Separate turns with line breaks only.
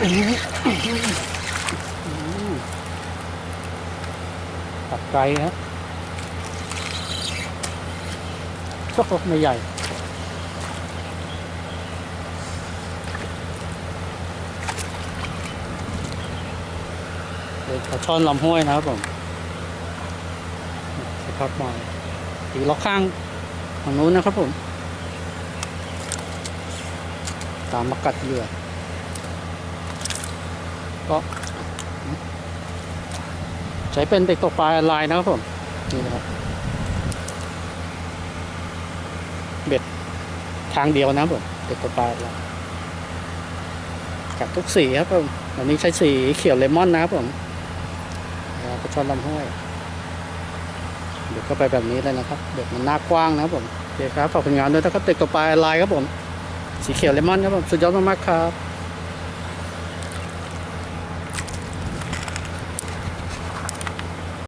ตัดไกลครับก็ไม่ใหญ่เป็นปลาช่อนลำห้วยนะครับผมสภาพมาตีล็อกข้างฝั่งนู้นนะครับผม ตามมากัดเหยื่อ ก็ใช้เป็นเด็กตกปลาลายนะครับผมนี่นะครับเบ็ดทางเดียวนะครับผมเด็กตกปลาลายกัดทุกสีครับผมวันนี้ใช้สีเขียวเลมอนนะครับผมแล้วก็ช่อนลำห้วยเดี๋ยวก็ไปแบบนี้เลยนะครับเด็กมันหน้ากว้างนะครับผมโอเคครับฝากผลงานด้วยนะครับเด็กต่อไปลายครับผมสีเขียวเลมอนครับผมสุดยอดมากๆครับ